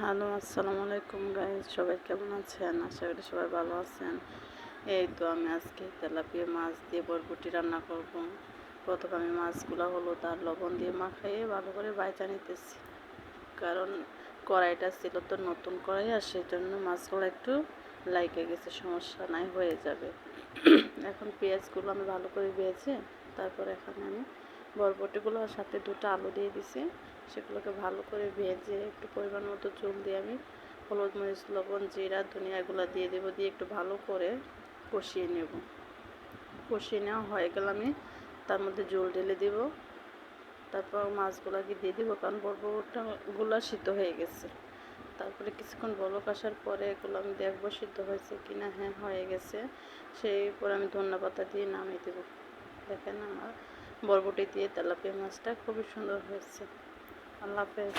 Hello, আসসালামু আলাইকুম guys সবাই কেমন আছেন? আশা করি সবাই ভালো আছেন। এই তো আমি আজকে তেলাপিয়া মাছ দিয়ে বরবটি রান্না করব। প্রথমে আমি মাছগুলো হলো তার লবণ দিয়ে মাখাইয়ে ভালো করে বাইচা নিতেছি। কারণ কড়াইটা ছিল তো নতুন কড়াই, আর সেই জন্য মাছগুলো একটু লাইকে গেছে, সমস্যা নাই, হয়ে যাবে। এখন পেঁয়াজগুলো আমি ভালো করে ভেজে, তারপর এখানে আমি বরবটিগুলোর সাথে দুটো আলু দিয়ে দিছি। সেগুলোকে ভালো করে ভেজে একটু পরিমাণ মতো চুল দিয়ে আমি হলুদ মরিচ, লবণ, জিরা, ধনিয়া এগুলো দিয়ে দেবো। দিয়ে একটু ভালো করে কষিয়ে নেব। কষিয়ে নেওয়া হয়ে গেলে আমি তার মধ্যে জল ঢেলে দেব। তারপর মাছগুলোকে দিয়ে দেবো, কারণ বরবটাগুলো সিদ্ধ হয়ে গেছে। তারপরে কিছুক্ষণ বলক আসার পরে এগুলো আমি দেখব সিদ্ধ হয়েছে কি না হ্যাঁ হয়ে গেছে। সেই পরে আমি ধন্যা দিয়ে নামিয়ে দেবো। দেখেন আমার বরবটি দিয়ে তেলাপিয়া মাছটা খুবই সুন্দর হয়েছে। আল্লাহ হাফেজ।